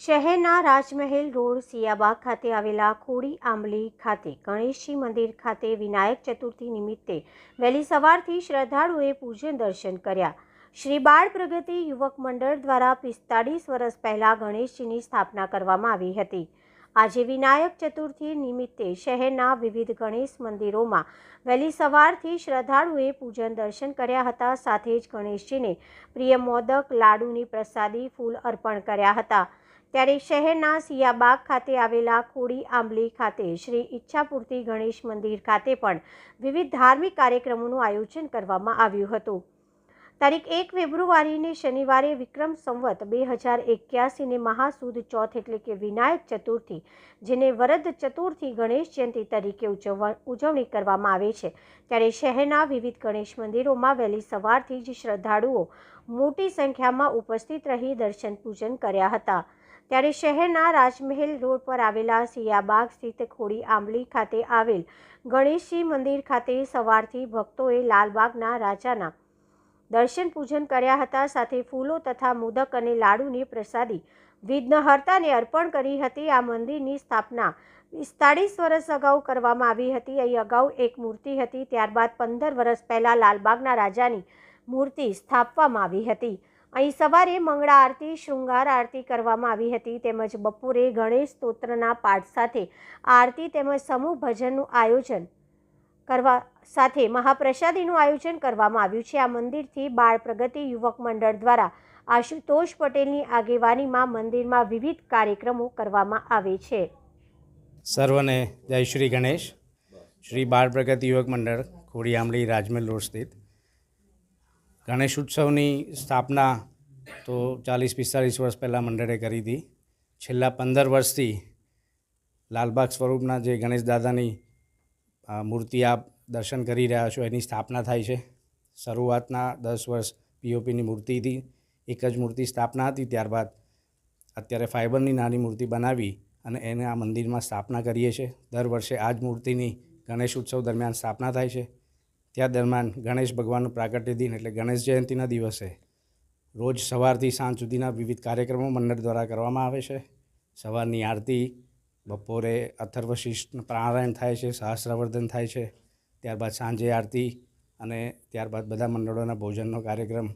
શહેરના રાજમહેલ રોડ સિયાબાગ ખાતે આવેલા ખોડી આંબલી ખાતે ગણેશજી મંદિર ખાતે વિનાયક ચતુર્થી નિમિત્તે વહેલી સવારથી શ્રદ્ધાળુઓએ પૂજન દર્શન કર્યા. શ્રી બાળ પ્રગતિ યુવક મંડળ દ્વારા પિસ્તાળીસ વર્ષ પહેલાં ગણેશજીની સ્થાપના કરવામાં આવી હતી. આજે વિનાયક ચતુર્થી નિમિત્તે શહેરના વિવિધ ગણેશ મંદિરોમાં વહેલી સવારથી શ્રદ્ધાળુએ પૂજન દર્શન કર્યા હતા. સાથે જ ગણેશજીને પ્રિય મોદક, લાડુની પ્રસાદી, ફૂલ અર્પણ કર્યા હતા. ત્યારે શહેરના સિયાબાગ ખાતે આવેલા ખોડી આંબલી ખાતે શ્રી ઈચ્છાપૂર્તિ ગણેશ મંદિર ખાતે પણ વિવિધ ધાર્મિક કાર્યક્રમોનું આયોજન કરવામાં આવ્યું હતું. તારીખ એક ફેબ્રુઆરીને શનિવારે વિક્રમ સંવત બે હજાર એક્યાસીને મહાસુદ ચોથ એટલે કે વિનાયક ચતુર્થી, જેને વરદ ચતુર્થી ગણેશ જયંતિ તરીકે ઉજવણી કરવામાં આવે છે. ત્યારે શહેરના વિવિધ ગણેશ મંદિરોમાં વહેલી સવારથી જ શ્રદ્ધાળુઓ મોટી સંખ્યામાં ઉપસ્થિત રહી દર્શન પૂજન કર્યા હતા. ત્યારે શહેરના રાજમહેલ રોડ પર આવેલા સિયાબાગ સ્થિત ખોડી આંબલી ખાતે આવેલ ગણેશજી મંદિર ખાતે સવારથી ભક્તોએ લાલબાગના રાજાના દર્શન પૂજન કર્યા હતા. સાથે ફૂલો તથા મોદક અને લાડુની પ્રસાદી વિઘ્નહર્તાને અર્પણ કરી હતી. આ મંદિરની સ્થાપના પિસ્તાળીસ વર્ષ અગાઉ કરવામાં આવી હતી. અહીં અગાઉ એક મૂર્તિ હતી. ત્યારબાદ પંદર વર્ષ પહેલાં લાલબાગના રાજાની મૂર્તિ સ્થાપવામાં આવી હતી. અહીં સવારે મંગળા આરતી, શૃંગાર આરતી કરવામાં આવી હતી. તેમજ બપોરે ગણેશ સ્તોત્રના પાઠ સાથે આરતી તેમજ સમૂહ ભજનનું આયોજન કરવા સાથે મહાપ્રસાદીનું આયોજન કરવામાં આવ્યું છે. આ મંદિરથી બાળ પ્રગતિ યુવક મંડળ દ્વારા આશુતોષ પટેલની આગેવાનીમાં મંદિરમાં વિવિધ કાર્યક્રમો કરવામાં આવે છે. સર્વને જય શ્રી ગણેશ. શ્રી બાળ પ્રગતિ યુવક મંડળ ખોડી આંબલી રાજમહેલ રોડ સ્થિત. ગણેશ ઉત્સવની સ્થાપના તો ચાલીસ પિસ્તાલીસ વર્ષ પહેલાં મંડળે કરી હતી. છેલ્લા પંદર વર્ષથી લાલબાગ સ્વરૂપના જે ગણેશ દાદાની મૂર્તિ આપ દર્શન કરી રહ્યા છો, એની સ્થાપના થાય છે. શરૂઆતના દસ વર્ષ પીઓપીની મૂર્તિથી એક જ મૂર્તિ સ્થાપના હતી, ત્યારબાદ અત્યારે ફાઇબરની નાની મૂર્તિ બનાવી અને એને આ મંદિરમાં સ્થાપના કરીએ છીએ. દર વર્ષે આ જ મૂર્તિની ગણેશ ઉત્સવ દરમિયાન સ્થાપના થાય છે. ત્યાં દરમિયાન ગણેશ ભગવાનનું પ્રાગટ્ય દિન એટલે ગણેશ જયંતિના દિવસે રોજ સવારથી સાંજ સુધીના વિવિધ કાર્યક્રમો મંડળ દ્વારા કરવામાં આવે છે. સવારની આરતી બપોરે અથર્વશિષ્ટ પ્રાણાયામ થાય છે સહસ્રવર્ધન થાય છે ત્યારબાદ સાંજે આરતી અને ત્યારબાદ બધા મંડળોના ભોજનનો કાર્યક્રમ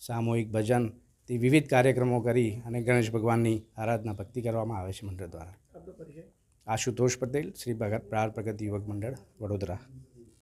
સામૂહિક ભજન તે વિવિધ કાર્યક્રમો કરી અને ગણેશ ભગવાનની આરાધના ભક્તિ કરવામાં આવે છે મંડળ દ્વારા. આશુતોષ પટેલ શ્રી ભગત પ્રાર પ્રગતિ યુવક મંડળ વડોદરા.